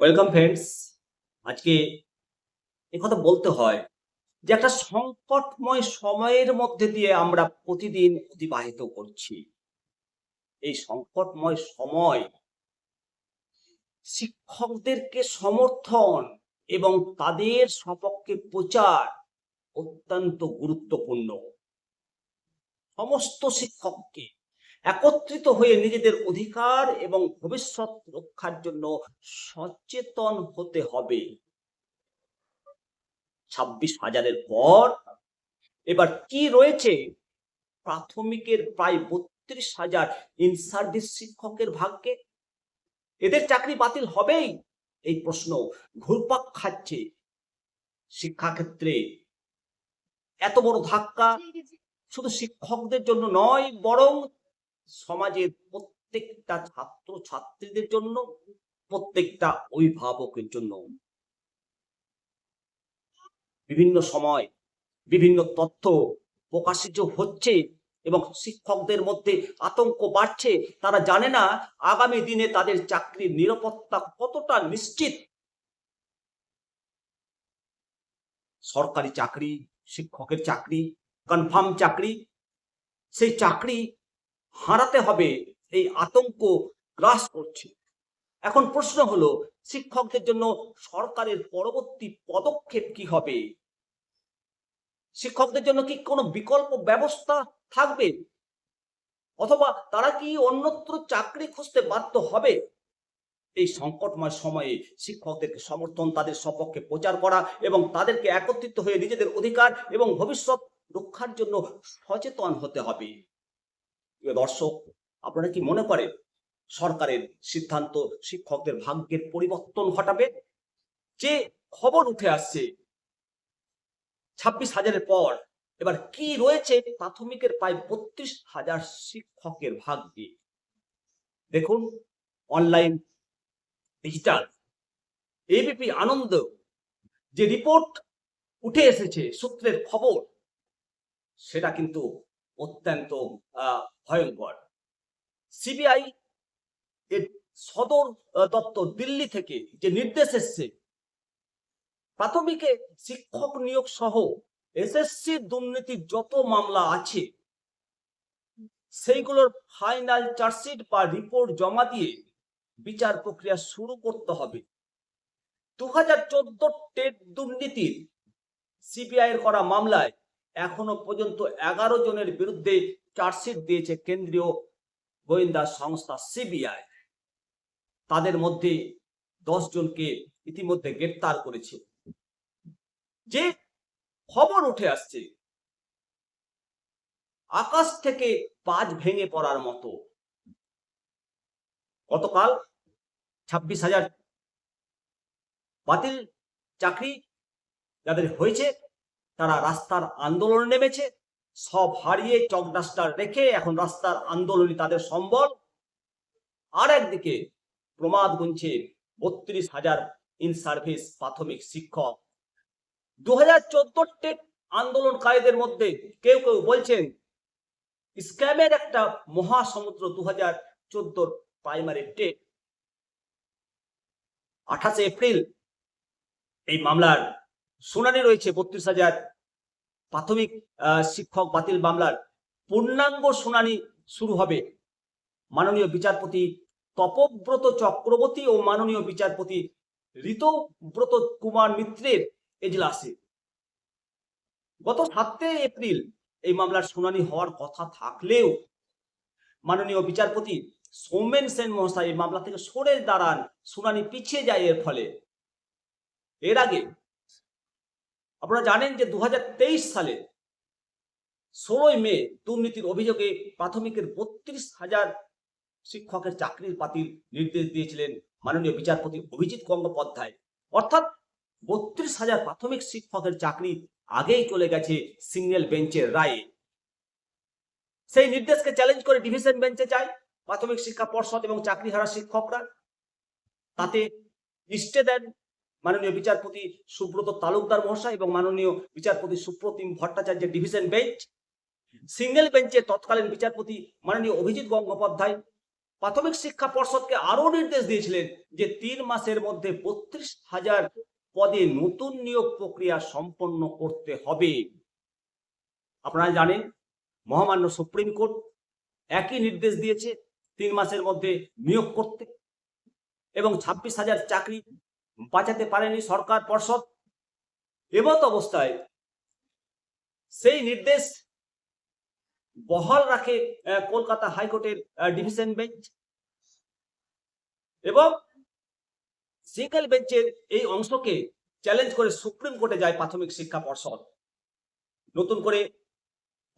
Welcome friends আজকে কথা বলতে হয় যে একটা সংকটময় সময়ের মধ্যে দিয়ে আমরা প্রতিদিন অতিবাহিত করছি। এই সংকটময় সময় শিক্ষকদেরকে সমর্থন এবং তাদের সপক্ষে প্রচার অত্যন্ত গুরুত্বপূর্ণ। সমস্ত শিক্ষককে একত্রিত হয়ে নিজেদের অধিকার এবং ভবিষ্যৎ রক্ষার জন্য সচেতন হতে হবে। ছাব্বিশ হাজারের পর এবার কি রয়েছে? প্রাথমিকের প্রায় বত্রিশ হাজার ইন সার্ভিস শিক্ষকের ভাগ্যে। এদের চাকরি বাতিল হবেই? এই প্রশ্ন ঘুরপাক খাচ্ছে শিক্ষাক্ষেত্রে। এত বড় ধাক্কা শুধু শিক্ষকদের জন্য নয়, বরং সমাজের প্রত্যেকটা ছাত্র ছাত্রীদের জন্য, প্রত্যেকটা অভিভাবকের জন্য। বিভিন্ন সময় বিভিন্ন তথ্য প্রকাশিত হচ্ছে এবং শিক্ষকদের মধ্যে আতঙ্ক বাড়ছে। তারা জানে না আগামী দিনে তাদের চাকরির নিরাপত্তা কতটা নিশ্চিত। সরকারি চাকরি, শিক্ষকের চাকরি কনফার্ম চাকরি, সেই চাকরি হারাতে হবে, এই আতঙ্ক গ্রাস করছে। এখন প্রশ্ন হলো, শিক্ষকদের জন্য সরকারের পরবর্তী পদক্ষেপ কি হবে? শিক্ষকদের জন্য কি কোনো বিকল্প ব্যবস্থা থাকবে? অথবা তারা কি অন্যত্র চাকরি খুঁজতে বাধ্য হবে? এই সংকটময় সময়ে শিক্ষকদেরকে সমর্থন, তাদের সপক্ষে প্রচার করা এবং তাদেরকে একত্রিত হয়ে নিজেদের অধিকার এবং ভবিষ্যৎ রক্ষার জন্য সচেতন হতে হবে। দর্শক, আপনারা কি মনে করেন সরকারের সিদ্ধান্ত, শিক্ষকদের ভাগ্যের পরিবর্তন ঘটাবে? যে খবর উঠে আসছে, ছাব্বিশ হাজারের পর, এবার কি রয়েছে প্রাথমিকের প্রায় বত্রিশ হাজার শিক্ষকের ভাগ্যে? দেখুন, অনলাইন, ডিজিটাল এবিপি আনন্দ, যে রিপোর্ট উঠে এসেছে, সূত্রের খবর, সেটা কিন্তু অত্যন্ত ভয়ঙ্কর। সিবিআই এর সদর দপ্তর দিল্লি থেকে যে নির্দেশ এসছে, প্রাথমিকে শিক্ষক নিয়োগ সহ এসএসসি দুর্নীতির যত মামলা আছে, সেইগুলোর ফাইনাল চার্জশিট বা রিপোর্ট জমা দিয়ে বিচার প্রক্রিয়া শুরু করতে হবে। দু হাজার চোদ্দ টেট দুর্নীতির সিবিআই করা মামলায় এখনও পর্যন্ত এগারো জনের বিরুদ্ধে চার্জশিট দিয়েছে কেন্দ্রীয় গোয়েন্দা সংস্থা সিবিআই তাদের মধ্যে দশ জনকে ইতিমধ্যে গ্রেপ্তার করেছে। যে খবর উঠে আসছে, আকাশ থেকে পাঁচ ভেঙে পড়ার মতো। গতকাল ছাব্বিশ হাজার বাতিল চাকরি যাদের হয়েছে, তারা রাস্তার আন্দোলন নেমেছে। সব হারিয়ে চক ডাস্টার রেখে এখন রাস্তার আন্দোলনই তাদের সম্বল। আর একদিকে প্রমাদ গুনছে বত্রিশ হাজার ইন সার্ভিস প্রাথমিক শিক্ষক। দু হাজার টেট আন্দোলনকারীদের মধ্যে কেউ কেউ বলছেন স্ক্যামের একটা মহাসমুদ্র দু হাজার চোদ্দোর প্রাইমারি টেট আঠাশে এপ্রিল এই মামলার শুনানি রয়েছে বত্রিশ হাজার প্রাথমিক শিক্ষক বাতিল মামলার পূর্ণাঙ্গ শুনানি শুরু হবে। মাননীয় বিচারপতি তপব্রত চক্রবর্তী ও মাননীয় বিচারপতি ঋতব্রত কুমার মিত্রের এজলাসে। গত সাতই এপ্রিল এই মামলার শুনানি হওয়ার কথা থাকলেও মাননীয় বিচারপতি সৌমেন সেন মহাশয় এই মামলা থেকে সরে দাঁড়ান, শুনানি পিছিয়ে যায় এর ফলে। এর আগে আপনারা জানেন যে দু হাজার তেইশ সালে ষোলোই মে দুর্নীতির অভিযোগে প্রাথমিকের বত্রিশ হাজার শিক্ষকের চাকরির বাতিল নির্দেশ দিয়েছিলেন মাননীয় বিচারপতি অভিজিৎ গঙ্গোপাধ্যায়। অর্থাৎ বত্রিশ হাজার প্রাথমিক শিক্ষকের চাকরি আগেই চলে গেছে সিঙ্গেল বেঞ্চের রায়ে। সেই নির্দেশকে চ্যালেঞ্জ করে ডিভিশন বেঞ্চে যায় প্রাথমিক শিক্ষা পর্ষদ এবং চাকরিহারা শিক্ষকরা। তাতে স্টে দেন মাননীয় বিচারপতি সুব্রত তালুকদার মহাশয় এবং মাননীয় বিচারপতি সুপ্রতিম ভট্টাচার্যের ডিভিশন বেঞ্চ সিঙ্গেল বেঞ্চে তৎকালীন বিচারপতি মাননীয় অভিজিৎ গঙ্গোপাধ্যায় প্রাথমিক শিক্ষা পর্ষদকে আরও নির্দেশ দিয়েছিলেন যে তিন মাসের মধ্যে বত্রিশ হাজার পদে নতুন নিয়োগ প্রক্রিয়া সম্পন্ন করতে হবে। আপনারা জানেন, মহামান্য সুপ্রিম কোর্ট একই নির্দেশ দিয়েছে, তিন মাসের মধ্যে নিয়োগ করতে এবং ছাব্বিশ হাজার চাকরি বাঁচাতে পারেনি সরকার পর্ষদ। এমত অবস্থায় সেই নির্দেশ বহাল রাখে কলকাতা হাইকোর্টের ডিভিশন বেঞ্চ এবং সিঙ্গেল বেঞ্চের এই অংশকে চ্যালেঞ্জ করে সুপ্রিম কোর্টে যায় প্রাথমিক শিক্ষা পর্ষদ। নতুন করে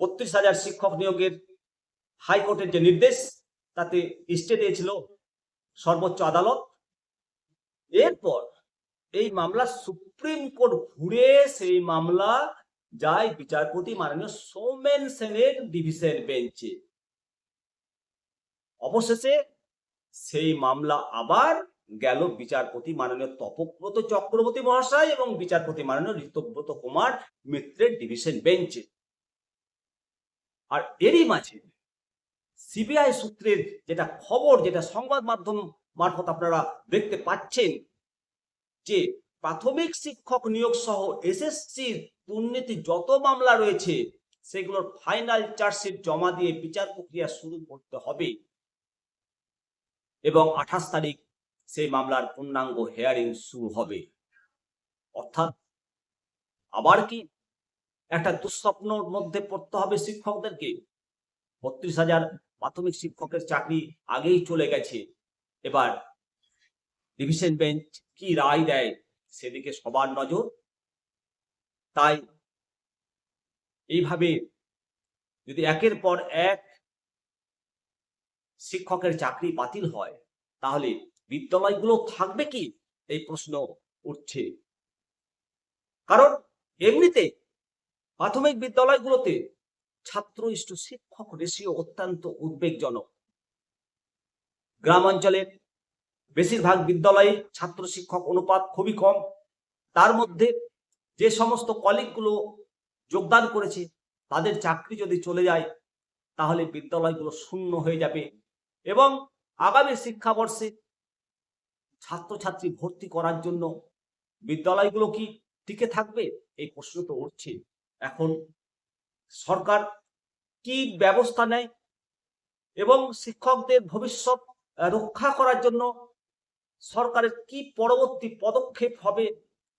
বত্রিশ হাজার শিক্ষক নিয়োগের হাইকোর্টের যে নির্দেশ, তাতে স্টে দিয়েছিল সর্বোচ্চ আদালত। এরপর এই মামলা সুপ্রিম কোর্ট ঘুরে সেই মামলা যায় বিচারপতি মাননীয় সৌমেন সেনের ডিভিশন বেঞ্চে। অবশেষে সেই মামলা আবার গেল বিচারপতি মাননীয় তপব্রত চক্রবর্তী মহাশয় এবং বিচারপতি মাননীয় ঋতব্রত কুমার মিত্রের ডিভিশন বেঞ্চে। আর এরই মাঝে সিবিআই সূত্রের যেটা খবর, যেটা সংবাদ মাধ্যম মারফত আপনারা দেখতে পাচ্ছেন যে প্রাথমিক শিক্ষক নিয়োগ সহ এসএসসির দুর্নীতি যত মামলা রয়েছে, সেগুলোর ফাইনাল চার্জশিট জমা দিয়ে বিচার প্রক্রিয়া শুরু করতে হবে। এবং আঠাশ তারিখ সেই মামলার পূর্ণাঙ্গ হেয়ারিং শুরু হবে। অর্থাৎ আবার কি একটা দুঃস্বপ্নর মধ্যে পড়তে হবে শিক্ষকদেরকে? বত্রিশ হাজার প্রাথমিক শিক্ষকের চাকরি আগেই চলে গেছে। এবার ডিভিশন বেঞ্চ কি রায় দেয়? সেদিকে সবার নজর। তাই এইভাবে যদি একের পর এক শিক্ষকের চাকরি বাতিল হয়, তাহলে বিদ্যালয়গুলো থাকবে কি? এই প্রশ্ন উঠছে। কারণ এমনিতে প্রাথমিক বিদ্যালয়গুলোতে ছাত্র ইষ্ট শিক্ষক রেশিও অত্যন্ত উদ্বেগজনক। গ্রাম অঞ্চলের বেশিরভাগ বিদ্যালয়ে ছাত্র শিক্ষক অনুপাত খুবই কম। তার মধ্যে যে সমস্ত কলিগগুলো যোগদান করেছে, তাদের চাকরি যদি চলে যায়, তাহলে বিদ্যালয়গুলো শূন্য হয়ে যাবে এবং আগামী শিক্ষাবর্ষে ছাত্রছাত্রী ভর্তি করার জন্য বিদ্যালয়গুলো কি টিকে থাকবে? এই প্রশ্ন তো উঠছে। এখন সরকার কি ব্যবস্থা নেয় এবং শিক্ষকদের ভবিষ্যৎ রক্ষা করার জন্য সরকারের কি পরবর্তী পদক্ষেপ হবে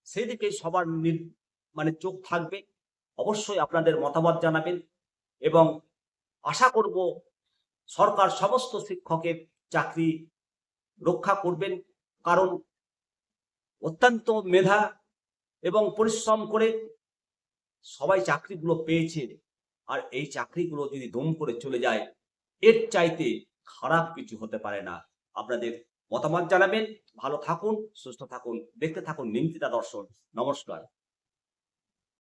সেদিকে সবার মানে চোখ থাকবে। অবশ্যই আপনাদের মতামত জানাবেন এবং আশা করব সরকার সমস্ত শিক্ষকের চাকরি রক্ষা করবেন, কারণ অত্যন্ত মেধা এবং পরিশ্রম করে সবাই চাকরিগুলো পেয়েছে। আর এই চাকরিগুলো যদি দম করে চলে যায়, এর চাইতে খারাপ কিছু হতে পারে না। আপনাদের মতামত জানাবেন। ভালো থাকুন, সুস্থ থাকুন, দেখতে থাকুন নিন্দিতা দর্শন। নমস্কার।